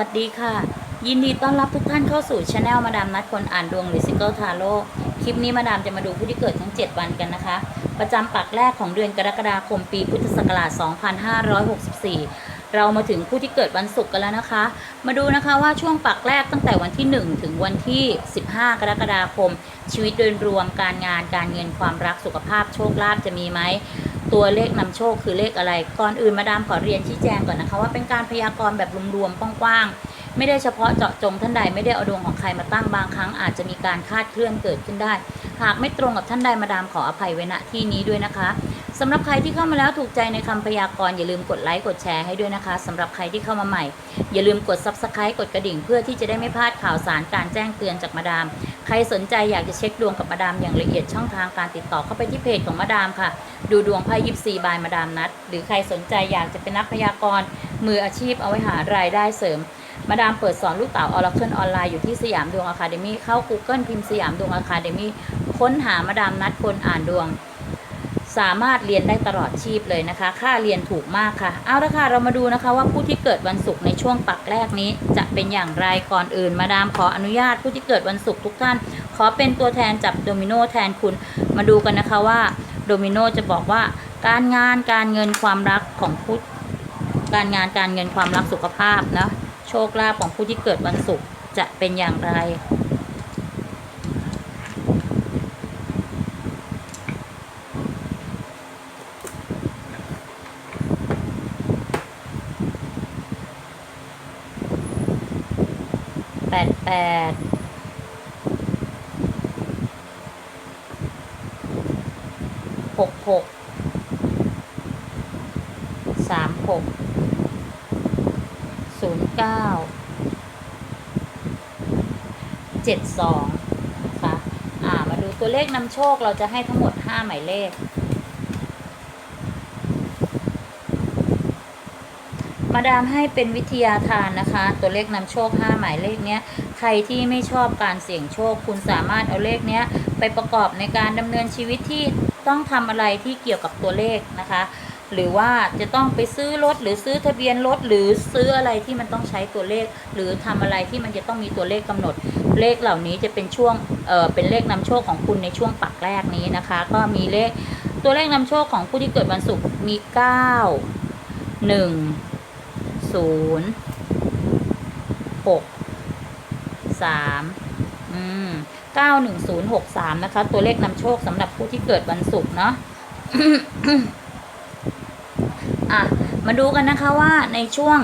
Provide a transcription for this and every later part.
สวัสดีค่ะ ยินดีต้อนรับทุกท่านเข้าสู่ช anel มาดามนัดคนอ่านดวงหรือซิงเกิลทาโร่คลิปนี้มาดามจะมาดูผู้ที่เกิดทั้ง 7 วันกันนะคะ ประจำปักแรกของเดือนกรกฎาคมปีพุทธศักราช 2564 เรามาถึงผู้ที่เกิดวันศุกร์กันแล้วนะคะ มาดูนะคะว่าช่วงปักแรกตั้งแต่วันที่ 1 ถึงวันที่ 15 กรกฎาคม ชีวิตโดยรวมการงานการเงินความรักสุขภาพโชคลาภจะมีไหม ตัวเลขนำโชคคือเลขอะไร ก่อนอื่นมาดามขอเรียนชี้แจงก่อนนะคะ ว่าเป็นการพยากรณ์แบบรวมๆกว้างๆไม่ได้เฉพาะเจาะจงท่านใดไม่ได้เอาดวงของใครมาตั้งบางครั้งอาจจะมีการคาดเคลื่อนเกิดขึ้นได้ หากไม่ตรงกับท่านใดมาดามขออภัยไว้ณที่นี้ด้วยนะคะสำหรับใครที่เข้ามาแล้วถูกใจในคำพยากรณ์อย่าลืมกดไลค์กดแชร์ให้ด้วยนะคะสำหรับใครที่เข้ามาใหม่ อย่าลืมกด subscribe กดกระดิ่งเพื่อที่จะได้ไม่พลาดข่าวสารการแจ้งเตือนจากมาดาม ใครสนใจอยากจะเช็คดวงกับมาดามอย่างละเอียดช่องทางการติดต่อเข้าไปที่เพจของมาดามค่ะ ดูดวงไพ่ยิปซีบายมาดามนัด หรือใครสนใจอยากจะเป็นนักพยากรณ์มืออาชีพเอาไว้หารายได้เสริม มาดามเปิดสอนลูกเต๋าออร์เคิลออนไลน์อยู่ที่สยามดวงอะคาเดมี่เข้า Google พิมพ์สยามดวงอะคาเดมี่ค้นหามาดามนัดคนอ่านดวง สามารถเรียนได้ตลอดชีพเลยนะคะ ค่าเรียนถูกมากค่ะ เอาละค่ะ เรามาดูนะคะว่าผู้ที่เกิดวันศุกร์ในช่วงปักแรกนี้ จะเป็นอย่างไรก่อนอื่น มาดามขออนุญาตผู้ที่เกิดวันศุกร์ทุกท่าน ขอเป็นตัวแทนจับโดมิโนแทนคุณ มาดูกันนะคะว่าโดมิโนจะบอกว่า การงานการเงินความรักของผู้การงานการเงินความรักสุขภาพนะโชคลาภของผู้ที่เกิดวันศุกร์จะเป็นอย่างไร แปดแปดหกหกสามหกศูนย์เก้าเจ็ดสองนะคะ อ่า มาดูตัวเลขนำโชคเราจะให้ทั้งหมดห้าหมายเลข มาดามให้เป็นวิทยาทานนะคะ ตัวเลขนำโชค 5 หมายเลขเนี้ยใครที่ไม่ชอบการเสี่ยงโชค คุณสามารถเอาเลขเนี้ยไปประกอบในการดำเนินชีวิตที่ต้องทำอะไรที่เกี่ยวกับตัวเลขนะคะ หรือว่าจะต้องไปซื้อรถหรือซื้อทะเบียนรถหรือซื้ออะไรที่มันต้องใช้ตัวเลข หรือทำอะไรที่มันจะต้องมีตัวเลขกำหนด เลขเหล่านี้จะเป็นช่วงเออเป็นเลขนำโชคของคุณในช่วงปักแรกนี้นะคะ ก็มีเลขตัวเลขนำโชคของผู้ที่เกิดวันศุกร์มี 9 1 ศูนย์หกสามอืมเก้าหนึ่งศูนย์หกสามนะคะ ตัวเลขนำโชคสำหรับผู้ที่เกิดวันศุกร์เนาะอะ มาดูกันนะคะว่าในช่วง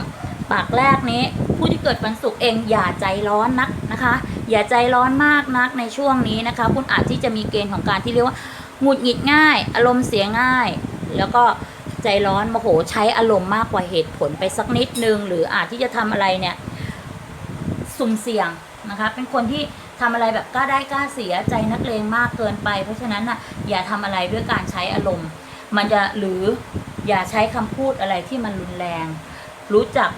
ปากแรกนี้ ผู้ที่เกิดวันศุกร์เองอย่าใจร้อนนักนะคะ อย่าใจร้อนมากนักในช่วงนี้นะคะ คุณอาจที่จะมีเกณฑ์ของการที่เรียกว่าหงุดหงิดง่าย อารมณ์เสียง่าย แล้วก็ ใจร้อนโมโหใช้อารมณ์มากกว่าเหตุผลไปสักนิดนึง หรืออาจที่จะทำอะไรเนี่ย สุ่มเสี่ยงนะคะ เป็นคนที่ทำอะไรแบบกล้าได้กล้าเสียใจนักเลงมากเกินไป เพราะฉะนั้นน่ะอย่าทำอะไรด้วยการใช้อารมณ์ มันจะหรืออย่าใช้คำพูดอะไรที่มันรุนแรง รู้จัก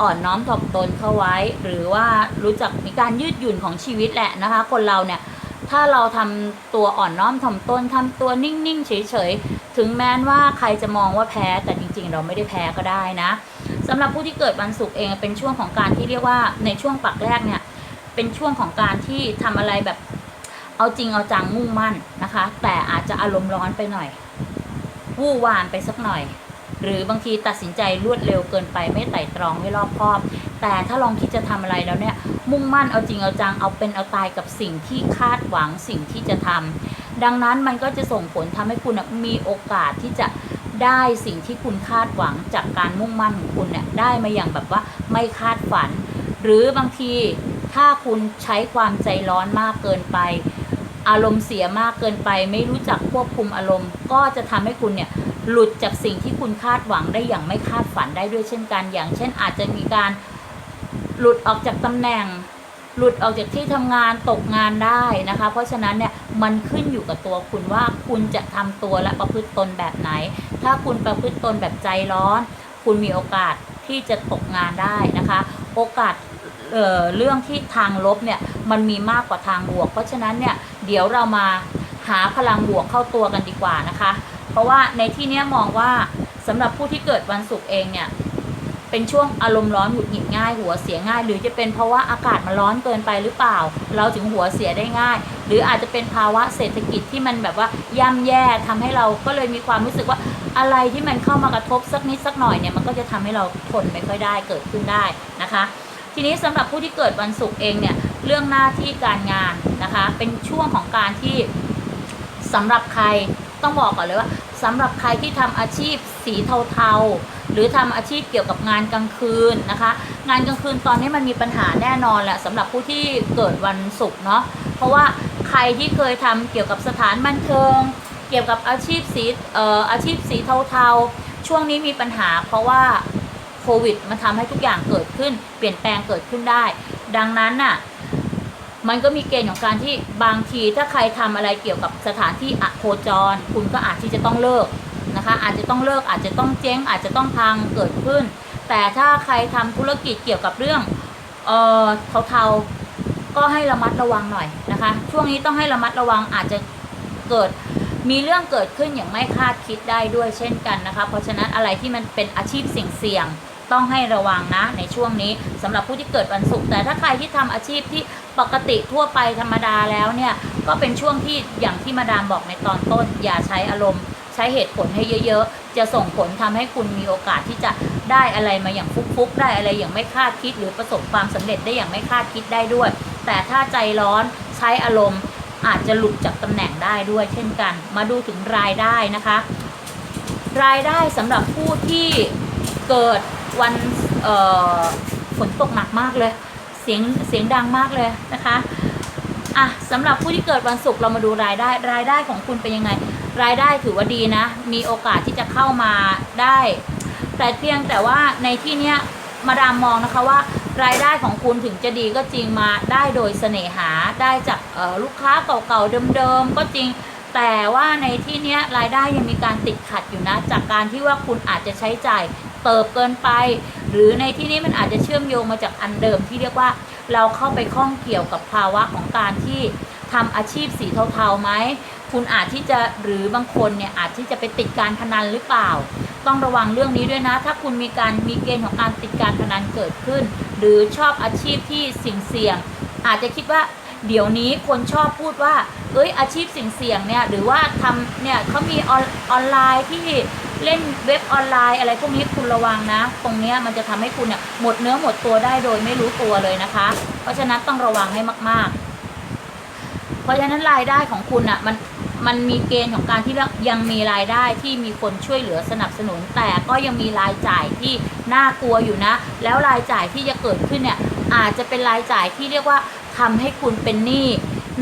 อ่อนน้อมถ่อมตนเข้าไว้ หรือว่ารู้จักมีการยืดหยุ่นของชีวิตแหละนะคะ คนเราเนี่ย ถ้าเราทำตัวอ่อนน้อมถ่อมตนทำตัวนิ่งๆ เฉยๆ ถึงแม้ว่าใครจะมองว่าแพ้แต่จริงๆ เราไม่ได้แพ้ก็ได้นะสำหรับผู้ที่เกิดวันศุกร์เองเป็นช่วงของการที่เรียกว่าในช่วงปักแรกเนี่ย เป็นช่วงของการที่ทำอะไรแบบเอาจริงเอาจังมุ่งมั่นนะคะ แต่อาจจะอารมณ์ร้อนไปหน่อย วู่วามไปสักหน่อย หรือบางทีตัดสินใจรวดเร็วเกินไปไม่ไต่ตรองไม่รอบคอบ แต่ถ้าลองคิดจะทำอะไรแล้วเนี่ยมุ่งมั่นเอาจริงเอาจังเอาเป็นเอาตายกับสิ่งที่คาดหวังสิ่งที่จะทำดังนั้นมันก็จะส่งผลทำให้คุณมีโอกาสที่จะได้สิ่งที่คุณคาดหวังจากการมุ่งมั่นของคุณเนี่ยได้มาอย่างแบบว่าไม่คาดฝัน หรือบางทีถ้าคุณใช้ความใจร้อนมากเกินไป อารมณ์เสียมากเกินไป ไม่รู้จักควบคุมอารมณ์ ก็จะทำให้คุณเนี่ยหลุดจากสิ่งที่คุณคาดหวังได้อย่างไม่คาดฝันได้ด้วยเช่นกัน อย่างเช่นอาจจะมีการ หลุดออกจากตำแหน่ง หลุดออกจากที่ทำงานตกงานได้นะคะ เพราะฉะนั้นเนี่ยมันขึ้นอยู่กับตัวคุณว่าคุณจะทำตัวและประพฤติตนแบบไหน ถ้าคุณประพฤติตนแบบใจร้อน คุณมีโอกาสที่จะตกงานได้นะคะ โอกาสเเรื่องที่ทางลบเนี่ยมันมีมากกว่าทางบวก เพราะฉะนั้นเนี่ยเดี๋ยวเรามาหาพลังบวกเข้าตัวกันดีกว่านะคะ เพราะว่าในที่นี้มองว่าสำหรับผู้ที่เกิดวันศุกร์เองเนี่ย เป็นช่วงอารมณ์ร้อนหงุดหงิดง่าย หัวเสียง่าย หรือจะเป็นเพราะว่าอากาศมันร้อนเกินไปหรือเปล่า เราถึงหัวเสียได้ง่าย หรืออาจจะเป็นภาวะเศรษฐกิจที่มันแบบว่าย่ำแย่ทำให้เราก็เลยมีความรู้สึกว่าอะไรที่มันเข้ามากระทบสักนิดสักหน่อยเนี่ยมันก็จะทำให้เราทนไม่ค่อยได้เกิดขึ้นได้นะคะ ทีนี้สำหรับผู้ที่เกิดวันศุกร์เองเนี่ยเรื่องหน้าที่การงานนะคะ เป็นช่วงของการที่สำหรับใครต้องบอกก่อนเลยว่า สำหรับใครที่ทำอาชีพสีเทาๆ หรือทำอาชีพเกี่ยวกับงานกลางคืนนะคะ งานกลางคืนตอนนี้มันมีปัญหาแน่นอนแหละสำหรับผู้ที่เกิดวันศุกร์เนาะเพราะว่าใครที่เคยทำเกี่ยวกับสถานบันเทิง เกี่ยวกับอาชีพสีเอ่ออาชีพสีเทาๆ ช่วงนี้มีปัญหา เพราะว่าโควิดมันทำให้ทุกอย่างเกิดขึ้น เปลี่ยนแปลงเกิดขึ้นได้ ดังนั้นน่ะ มันก็มีเกณฑ์ของการที่บางทีถ้าใครทำอะไรเกี่ยวกับสถานที่อโคจร คุณก็อาจที่จะต้องเลิกนะคะ อาจจะต้องเลิกอาจจะต้องเจ๊ง อาจจะต้องพังเกิดขึ้น แต่ถ้าใครทำธุรกิจเกี่ยวกับเรื่องเออเทาๆก็ให้ระมัดระวังหน่อยนะคะ ช่วงนี้ต้องให้ระมัดระวังอาจจะเกิดมีเรื่องเกิดขึ้นอย่างไม่คาดคิดได้ด้วยเช่นกันนะคะ เพราะฉะนั้นอะไรที่มันเป็นอาชีพเสี่ยงๆ ต้องให้ระวังนะในช่วงนี้สำหรับผู้ที่เกิดวันศุกร์แต่ถ้าใครที่ทำอาชีพที่ปกติทั่วไปธรรมดาแล้วเนี่ยก็เป็นช่วงที่อย่างที่มาดามบอกในตอนต้น อย่าใช้อารมณ์ใช้เหตุผลให้เยอะๆ จะส่งผลทำให้คุณมีโอกาสที่จะได้อะไรมาอย่างฟุกๆ ได้อะไรอย่างไม่คาดคิด หรือประสบความสำเร็จได้อย่างไม่คาดคิดได้ด้วย แต่ถ้าใจร้อนใช้อารมณ์อาจจะหลุดจากตำแหน่งได้ด้วย เช่นกัน มาดูถึงรายได้นะคะ รายได้สำหรับผู้ที่เกิด วันฝนตกหนักมากเลย เสียงเสียงดังมากเลยนะคะอะสำหรับผู้ที่เกิดวันศุกร์เรามาดูรายได้รายได้ของคุณเป็นยังไง รายได้ถือว่าดีนะ มีโอกาสที่จะเข้ามาได้ แต่เพียงแต่ว่าในที่เนี้ยมาดามมองนะคะว่ารายได้ของคุณถึงจะดีก็จริงมาได้โดยเสน่หาได้จากลูกค้าเก่าๆเดิมๆก็จริง แต่ว่าในที่เนี้ยรายได้ยังมีการติดขัดอยู่นะ จากการที่ว่าคุณอาจจะใช้จ่าย เติบเกินไป หรือในที่นี้มันอาจจะเชื่อมโยงมาจากอันเดิมที่เรียกว่าเราเข้าไปข้องเกี่ยวกับภาวะของการที่ทำอาชีพสีเทาๆไหม คุณอาจที่จะหรือบางคนเนี่ยอาจที่จะไปติดการพนันหรือเปล่า ต้องระวังเรื่องนี้ด้วยนะ ถ้าคุณมีการมีเกณฑ์ของการติดการพนันเกิดขึ้น หรือชอบอาชีพที่เสี่ยงเสี่ยง อาจจะคิดว่าเดี๋ยวนี้คนชอบพูดว่า เอ้ยอาชีพเสี่ยงเสี่ยงเนี่ยหรือว่าทำเนี่ยเขามีออนออนไลน์ที่ เล่นเว็บออนไลน์ อะไรพวกนี้คุณระวังนะ ตรงนี้มันจะทำให้คุณเนี่ยหมดเนื้อหมดตัวได้โดยไม่รู้ตัวเลยนะคะ เพราะฉะนั้นต้องระวังให้มาก ๆ เพราะฉะนั้นรายได้ของคุณอะมันมันมีเกณฑ์ของการที่ยังมีรายได้ที่มีคนช่วยเหลือสนับสนุน แต่ก็ยังมีรายจ่ายที่น่ากลัวอยู่นะ แล้วรายจ่ายที่จะเกิดขึ้นเนี่ยอาจจะเป็นรายจ่ายที่เรียกว่าทำให้คุณเป็นหนี้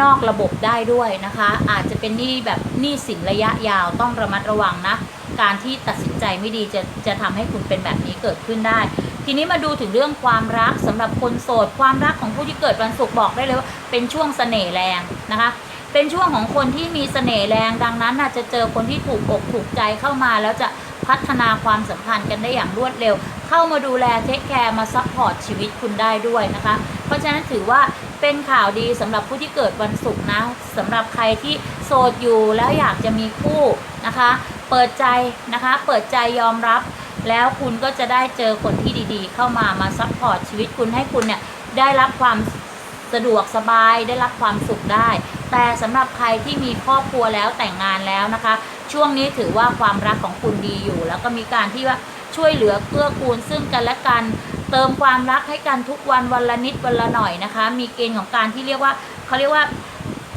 นอกระบบได้ด้วยนะคะ อาจจะเป็นหนี้แบบหนี้สินระยะยาวต้องระมัดระวังนะ การที่ตัดสินใจไม่ดีจะจะทำให้คุณเป็นแบบนี้เกิดขึ้นได้ ทีนี้มาดูถึงเรื่องความรักสำหรับคนโสด ความรักของผู้ที่เกิดวันศุกร์บอกได้เลยว่าเป็นช่วงเสน่ห์แรงนะคะเป็นช่วงของคนที่มีเสน่ห์แรงดังนั้นน่ะจะเจอคนที่ถูกอกถูกใจเข้ามาแล้วจะพัฒนาความสัมพันธ์กันได้อย่างรวดเร็ว เข้ามาดูแลเทคแคร์มาซัพพอร์ตชีวิตคุณได้ด้วยนะคะ เพราะฉะนั้นถือว่าเป็นข่าวดีสำหรับผู้ที่เกิดวันศุกร์นะสำหรับใครที่โสดอยู่แล้วอยากจะมีคู่นะคะ เปิดใจนะคะ เปิดใจยอมรับ แล้วคุณก็จะได้เจอคนที่ดีๆ เข้ามามาซัพพอร์ตชีวิตคุณให้คุณเนี่ยได้รับความสะดวกสบายได้รับความสุขได้ แต่สำหรับใครที่มีครอบครัวแล้วแต่งงานแล้วนะคะ ช่วงนี้ถือว่าความรักของคุณดีอยู่ แล้วก็มีการที่ว่าช่วยเหลือเกื้อกูลซึ่งกันและกัน เติมความรักให้กันทุกวันวันละนิดวันละหน่อยนะคะ มีเกณฑ์ของการที่เรียกว่าเขาเรียกว่า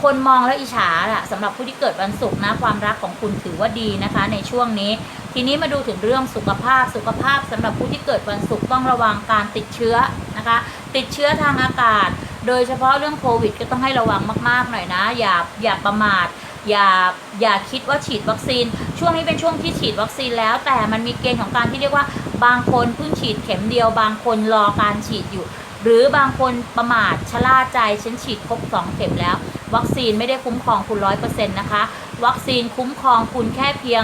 คนมองแล้วอิจฉาอะสำหรับผู้ที่เกิดวันศุกร์นะความรักของคุณถือว่าดีนะคะ ในช่วงนี้ ทีนี้มาดูถึงเรื่องสุขภาพสุขภาพสำหรับผู้ที่เกิดวันศุกร์ต้องระวังการติดเชื้อนะคะ ติดเชื้อทางอากาศ โดยเฉพาะเรื่องโควิดก็ต้องให้ระวังมากๆหน่อยนะ อย่าอย่าประมาทอย่าอย่าคิดว่าฉีดวัคซีน ช่วงนี้เป็นช่วงที่ฉีดวัคซีนแล้ว แต่มันมีเกณฑ์ของการที่เรียกว่า บางคนเพิ่งฉีดเข็มเดียว บางคนรอการฉีดอยู่ หรือบางคนประมาทชะล่าใจฉันฉีดครบสองเข็มแล้ว วัคซีนไม่ได้คุ้มครองคุณร้อยเปอร์เซ็นต์นะคะ วัคซีนคุ้มครองคุณแค่เพียง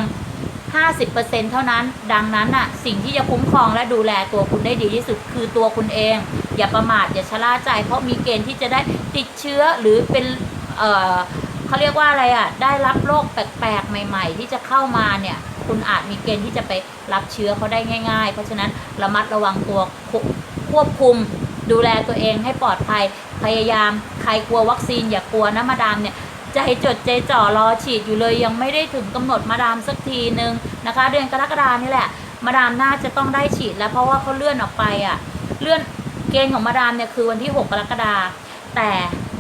50%เท่านั้น ดังนั้นน่ะ สิ่งที่จะคุ้มครองและดูแลตัวคุณได้ดีที่สุดคือตัวคุณเอง อย่าประมาทอย่าชะล่าใจเพราะมีเกณฑ์ที่จะได้ติดเชื้อหรือเป็นเอ่อเขาเรียกว่าอะไรอะได้รับโรคแปลกๆ ใหม่ ๆ ที่จะเข้ามาเนี่ยคุณอาจมีเกณฑ์ที่จะไปรับเชื้อเขาได้ง่าย ๆ เพราะฉะนั้นระมัดระวังตัวควบคุม ดูแลตัวเองให้ปลอดภัย พยายามใครกลัววัคซีนอย่ากลัวนะมาดามเนี่ยใจจดใจจ่อรอฉีดอยู่เลยยังไม่ได้ถึงกำหนดมาดามสักทีนึงนะคะ เดือนกรกฎานี่แหละ มาดามน่าจะต้องได้ฉีดแล้วเพราะว่าเขาเลื่อนออกไปอะเลื่อนเกณฑ์ของมาดามเนี่ยคือวันที่ 6 กรกฎาแต่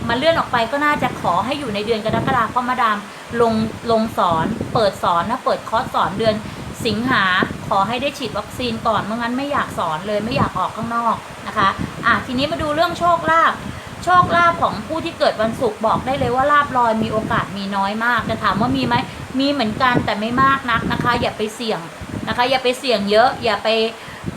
มันเลื่อนออกไปก็น่าจะขอให้อยู่ในเดือนกรกฎาเพราะมาดามลงลงสอนเปิดสอนนะเปิดคอร์สสอนเดือนสิงหาขอให้ได้ฉีดวัคซีนก่อนเมื่องั้นไม่อยากสอนเลยไม่อยากออกข้างนอกนะคะ อะทีนี้มาดูเรื่องโชคลาภโชคลาภของผู้ที่เกิดวันศุกร์บอกได้เลยว่าลาบลอยมีโอกาสมีน้อยมากจะถามว่ามีไหมมีเหมือนกันแต่ไม่มากนักนะคะ อย่าไปเสี่ยงนะคะ อย่าไปเสี่ยงเยอะ อย่าไป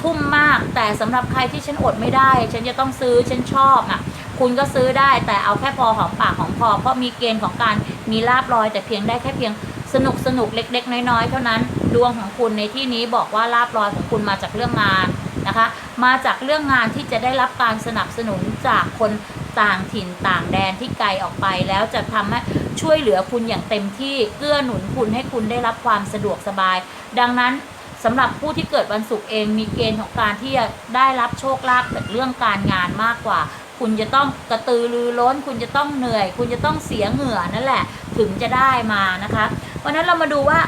ทุ่มมาก แต่สำหรับใครที่ฉันอดไม่ได้ ฉันจะต้องซื้อฉันชอบน่ะคุณก็ซื้อได้แต่เอาแค่พอหอมปากหอมคอเพราะมีเกณฑ์ของการมีลาบลอย แต่เพียงได้แค่เพียงสนุกสนุกเล็ก ๆ น้อยๆเท่านั้น ดวงของคุณในที่นี้บอกว่าลาบลอยของคุณมาจากเรื่องงาน นะคะ มาจากเรื่องงานที่จะได้รับการสนับสนุนจากคนต่างถิ่นต่างแดนที่ไกลออกไป แล้วจะทำให้ช่วยเหลือคุณอย่างเต็มที่เกื้อหนุนคุณให้คุณได้รับความสะดวกสบาย ดังนั้นสำหรับผู้ที่เกิดวันศุกร์เองมีเกณฑ์ของการที่จะได้รับโชคลาภจากเรื่องการงานมากกว่า คุณจะต้องกระตือรือร้น คุณจะต้องเหนื่อย คุณจะต้องเสียเหงื่อนั่นแหละ ถึงจะได้มานะคะเพราะนั้นเรามาดูว่า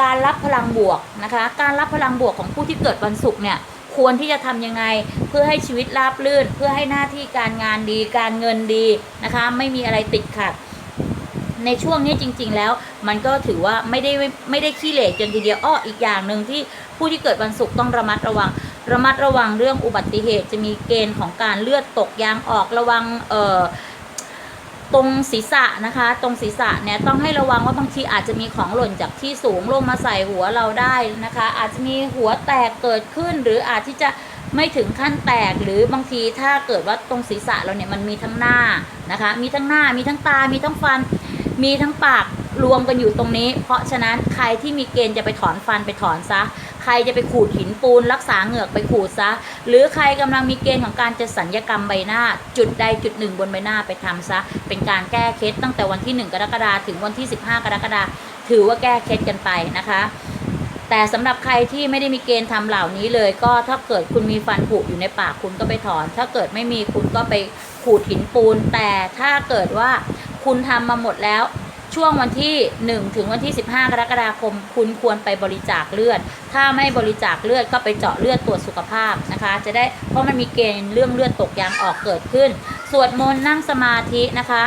การรับพลังบวกนะคะ การรับพลังบวกของผู้ที่เกิดวันศุกร์เนี่ยควรที่จะทำยังไงเพื่อให้ชีวิตราบรื่น เพื่อให้หน้าที่การงานดีการเงินดีนะคะ ไม่มีอะไรติดขัด ในช่วงนี้จริง ๆ แล้ว มันก็ถือว่าไม่ได้ไม่ได้ขี้เหร่จนทีเดียวอ้ออีกอย่างหนึ่งที่ผู้ที่เกิดวันศุกร์ต้องระมัดระวัง ระมัดระวังเรื่องอุบัติเหตุจะมีเกณฑ์ของการเลือดตกยางออกระวังเอ่อ ตรงศีรษะนะคะ ตรงศีรษะเนี่ยต้องให้ระวังว่าบางทีอาจจะมีของหล่นจากที่สูงลงมาใส่หัวเราได้นะคะ อาจจะมีหัวแตกเกิดขึ้น หรืออาจที่จะไม่ถึงขั้นแตกหรือบางทีถ้าเกิดว่าตรงศีรษะเราเนี่ยมันมีทั้งหน้านะคะ มีทั้งหน้ามีทั้งตามีทั้งฟัน มีทั้งปากรวมกันอยู่ตรงนี้ เพราะฉะนั้นใครที่มีเกณฑ์จะไปถอนฟันไปถอนซะ ใครจะไปขูดหินปูน รักษาเหงือกไปขูดซะ หรือใครกำลังมีเกณฑ์ของการจะสัญญกรรมใบหน้า จุดใดจุดหนึ่งบนใบหน้าไปทำซะ เป็นการแก้เคล็ดตั้งแต่วันที่ 1 กรกฎาคมถึงวันที่ 15 กรกฎาคมถือว่าแก้เคล็ดกันไปนะคะแต่สำหรับใครที่ไม่ได้มีเกณฑ์ทำเหล่านี้เลย ก็ถ้าเกิดคุณมีฟันผุอยู่ในปากคุณก็ไปถอน ถ้าเกิดไม่มีคุณก็ไปขูดหินปูน แต่ถ้าเกิดว่า คุณทำมาหมดแล้ว ช่วงวันที่ 1 ถึงวันที่ 15 กรกฎาคม คุณควรไปบริจาคเลือด ถ้าไม่บริจาคเลือดก็ไปเจาะเลือดตรวจสุขภาพนะคะ จะได้เพราะมันมีเกณฑ์เรื่องเลือดตกยางออกเกิดขึ้น สวดมนต์นั่งสมาธินะคะ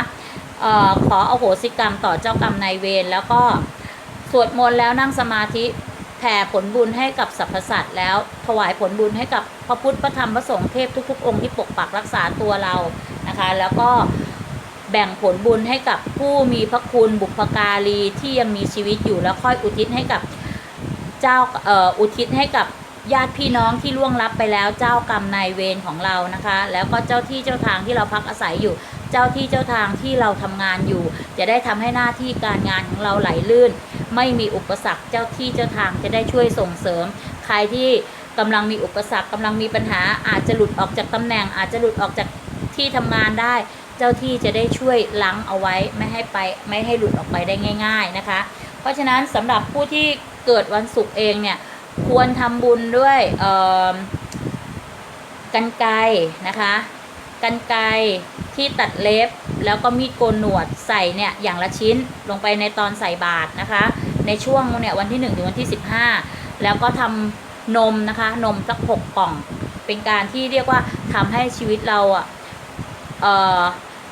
ออขออโหสิกรรมต่อเจ้ากรรมนายเวรแล้วก็สวดมนต์แล้วนั่งสมาธิแผ่ผลบุญให้กับสรรพสัตว์แล้วถวายผลบุญให้กับพระพุทธพระธรรมพระสงฆ์เทพทุกๆ องค์ที่ปกปักรักษาตัวเรานะคะ แล้วก็ แบ่งผลบุญให้กับผู้มีพระคุณบุพการีที่ยังมีชีวิตอยู่แล้วค่อยอุทิศให้กับเจ้าเอ่ออุทิศให้กับญาติพี่น้องที่ล่วงลับไปแล้วเจ้ากรรมนายเวรของเรานะคะ แล้วก็เจ้าที่เจ้าทางที่เราพักอาศัยอยู่ เจ้าที่เจ้าทางที่เราทำงานอยู่ จะได้ทำให้หน้าที่การงานของเราไหลลื่น ไม่มีอุปสรรคเจ้าที่เจ้าทางจะได้ช่วยส่งเสริม ใครที่กำลังมีอุปสรรคกำลังมีปัญหาอาจจะหลุดออกจากตำแหน่ง อาจจะหลุดออกจากที่ทำงานได้ เจ้าที่จะได้ช่วยล้างเอาไว้ไม่ให้ไปไม่ให้หลุดออกไปได้ง่าย ๆนะคะ เพราะฉะนั้นสำหรับผู้ที่เกิดวันศุกร์เองเนี่ยควรทำบุญด้วยกันไกนะคะกันไกที่ตัดเล็บแล้วก็มีดโกนหนวดใส่เนี่ยอย่างละชิ้นลงไปในตอนใส่บาตรนะคะ ในช่วงเนี่ยวันที่ 1 ถึงวันที่ 15 แล้วก็ทำนมนะคะ นมสักหกกล่อง เป็นการที่เรียกว่าทำให้ชีวิตเราอะ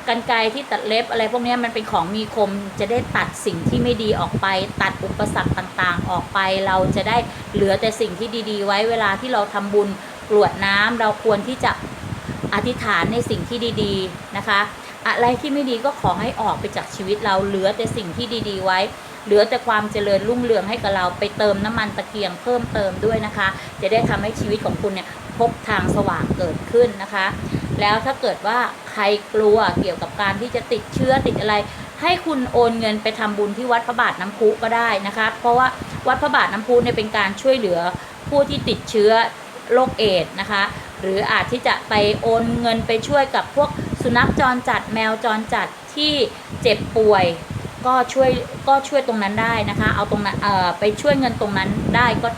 กันไกรที่ตัดเล็บอะไรพวกนี้มันเป็นของมีคมจะได้ตัดสิ่งที่ไม่ดีออกไป ตัดอุปสรรคต่างๆ ออกไป เราจะได้เหลือแต่สิ่งที่ดีๆ ไว้เวลาที่เราทำบุญกรวดน้ำเราควรที่จะอธิษฐานในสิ่งที่ดีๆนะคะ อะไรที่ไม่ดีก็ขอให้ออกไปจากชีวิตเราเหลือแต่สิ่งที่ดีๆ ไว้ เหลือแต่ความเจริญรุ่งเรืองให้กับเราไปเติมน้ำมันตะเกียงเพิ่มเติมด้วยนะคะ จะได้ทำให้ชีวิตของคุณเนี่ยพบทางสว่างเกิดขึ้นนะคะ แล้วถ้าเกิดว่าใครกลัวเกี่ยวกับการที่จะติดเชื้อติดอะไร ให้คุณโอนเงินไปทำบุญที่วัดพระบาทน้ำพุก็ได้นะคะ เพราะว่าวัดพระบาทน้ำพุเนี่ยเป็นการช่วยเหลือผู้ที่ติดเชื้อโรคเอดส์นะคะ หรืออาจที่จะไปโอนเงินไปช่วยกับพวกสุนัขจรจัดแมวจรจัดที่เจ็บป่วย ก็ช่วยก็ช่วยตรงนั้นได้นะคะ เอาตรงนั้นเอ่อไปช่วยเงินตรงนั้นได้ก็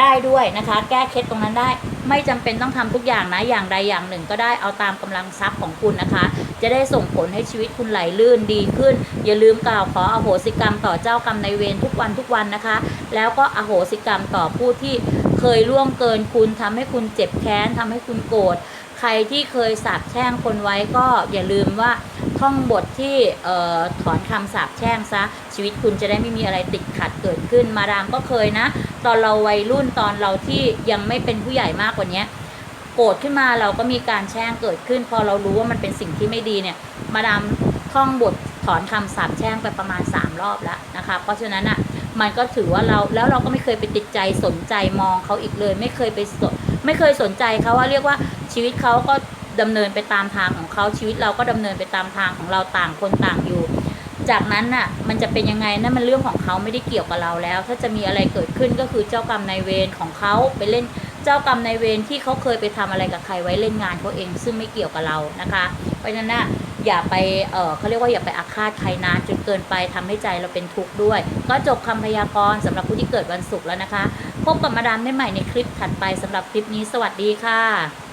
ได้ด้วยนะคะ แก้เคล็ดตรงนั้นได้ ไม่จำเป็นต้องทำทุกอย่างนะอย่างใดอย่างหนึ่งก็ได้เอาตามกำลังทรัพย์ของคุณนะคะ จะได้ส่งผลให้ชีวิตคุณไหลลื่นดีขึ้น อย่าลืมกล่าวขออโหสิกรรมต่อเจ้ากรรมในเวรทุกวันทุกวันนะคะ แล้วก็อโหสิกรรมต่อผู้ที่เคยล่วงเกินคุณทำให้คุณเจ็บแค้นทำให้คุณโกรธใครที่เคยสาปแช่งคนไว้ก็อย่าลืมว่า ท่องบทที่ถอนคำสาปแช่งซะ ชีวิตคุณจะได้ไม่มีอะไรติดขัดเกิดขึ้น มาดามก็เคยนะ ตอนเราวัยรุ่นตอนเราที่ยังไม่เป็นผู้ใหญ่มากกว่านี้โกรธขึ้นมาเราก็มีการแช่งเกิดขึ้น พอเรารู้ว่ามันเป็นสิ่งที่ไม่ดีเนี่ย มาดามท่องบทถอนคำสาปแช่งไปประมาณ 3 รอบแล้วนะคะ เพราะฉะนั้นอะมันก็ถือว่าเราแล้วเราก็ไม่เคยไปติดใจสนใจมองเขาอีกเลย ไม่เคยไปไม่เคยสนใจเขาว่าเรียกว่าชีวิตเขาก็ ดำเนินไปตามทางของเขาชีวิตเราก็ดำเนินไปตามทางของเราต่างคนต่างอยู่ จากนั้นน่ะมันจะเป็นยังไงนั่นมันเรื่องของเขาไม่ได้เกี่ยวกับเราแล้ว ถ้าจะมีอะไรเกิดขึ้นก็คือเจ้ากรรมนายเวรของเขาไปเล่นเจ้ากรรมนายเวรที่เขาเคยไปทำอะไรกับใครไว้เล่นงานเขาเองซึ่งไม่เกี่ยวกับเรานะคะ เพราะฉะนั้นน่ะอย่าไปเออเขาเรียกว่าอย่าไปอาฆาตใครนานจนเกินไปทำให้ใจเราเป็นทุกข์ด้วย ก็จบคำพยากรณ์สำหรับผู้ที่เกิดวันศุกร์แล้วนะคะ พบกับมาดามได้ใหม่ในคลิปถัดไปสำหรับคลิปนี้สวัสดีค่ะ